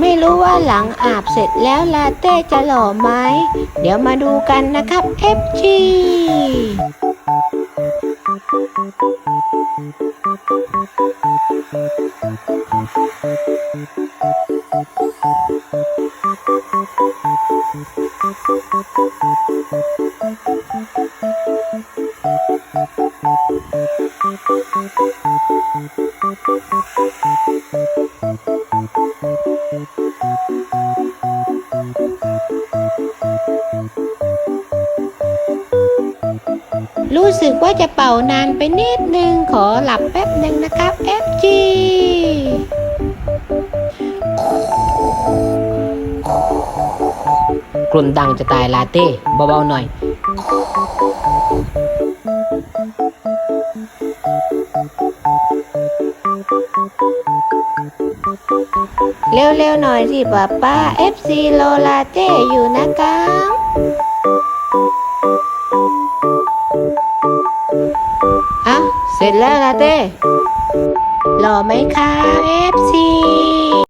ไม่รู้ว่าหลังอาบเสร็จแล้วลาเต้จะหล่อไหม เดี๋ยวมาดูกันนะครับ FG รู้สึกว่าจะเป่านานไปนิดนึง ขอหลับแป๊บหนึ่งนะครับ FG กลุ่นดังจะตายลาเต้เบาๆหน่อย เร็วๆหน่อยสิป้าป้า FC โลลาเต้อยู่นะครับอะเสร็จแล้วลาเต้หล่อไหมคะ FC